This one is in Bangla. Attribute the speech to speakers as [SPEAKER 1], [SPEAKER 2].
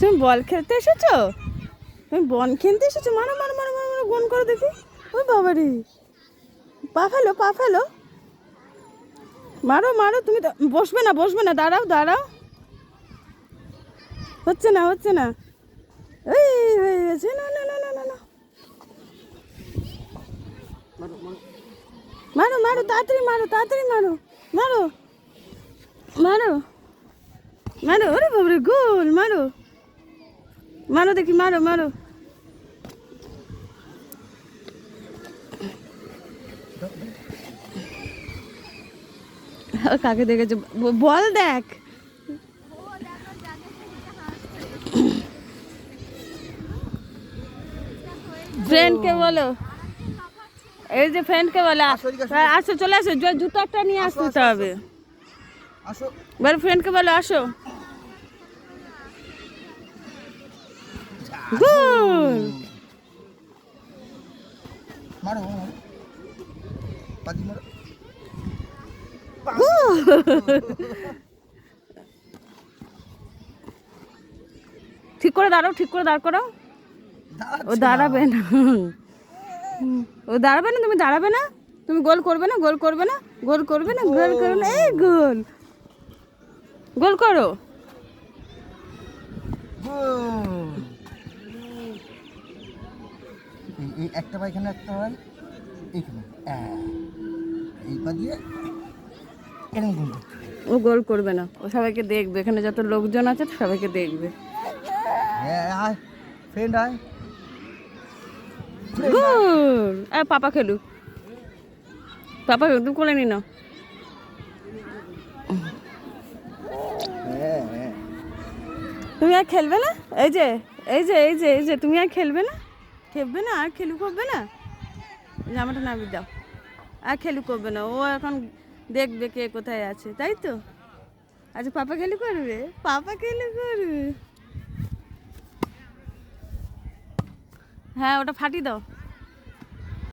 [SPEAKER 1] তুমি বল খেলতে এসেছ? তুমি বন খেলতে এসেছ? মারো মারো মারো মারো মারো বন করে দেখি। ওই বাবারে। পা ফেলো পা ফেলো। মারো মারো, তুমি বসবে না বসবে না। দাঁড়াও দাঁড়াও। হচ্ছে না হচ্ছে না। এই, হয়ে গেছে। না না না না না না। মারো মারো, তাড়াতাড়ি মারো তাড়াতাড়ি মারো। মারো। মারো। মারো, ওরে বাবরে, গোল, মারো। মারো দেখি মারো মারো। কাকে দেখেছে? বল দেখ। ফ্রেন্ডকে বলো। এই যে ফ্রেন্ডকে বলো
[SPEAKER 2] আসো,
[SPEAKER 1] হ্যাঁ, আসো চলে আসো। জুতো একটা নিয়ে আসতে হবে। বলো ফ্রেন্ডকে বলো আসো। গুড
[SPEAKER 2] মারো মারো
[SPEAKER 1] ঠিক করে দাঁড়াও ঠিক করে দাঁড় করো ও দাঁড়াবে না। ও দাঁড়াবে না তুমি দাঁড়াবে না। তুমি গোল করবে না গোল করবে না গোল করবে না গোল করবে না। এই গোল। গোল করো।
[SPEAKER 2] গোল। এই- একটা পায়খানা একটা হয় এইখানে এই পা দিয়ে এরকম গোল
[SPEAKER 1] ও গোল করবে না। ও সবাইকে দেখবে। এখানে যত লোকজন আছে সবাইকে দেখবে।
[SPEAKER 2] হ্যাঁ ফ্রেন্ড আয়।
[SPEAKER 1] গোল! আর পাপা খেলুক পাপা তুমি কোলে নি নাও।
[SPEAKER 2] হ্যাঁ হ্যাঁ।
[SPEAKER 1] তুমি আর খেলবে না? এই যে এই যে এই যে এই যে তুমি আর খেলবে না? খেলবে না, আর খেলু করবে না? জামাটা নামিয়ে দাও। আর খেলু করবে না, ও এখন দেখবে কে কোথায় আছে, তাই তো? আচ্ছা পাপা খেলু করবে? পাপা খেলু করবে। হ্যাঁ ওটা ফাটি দাও।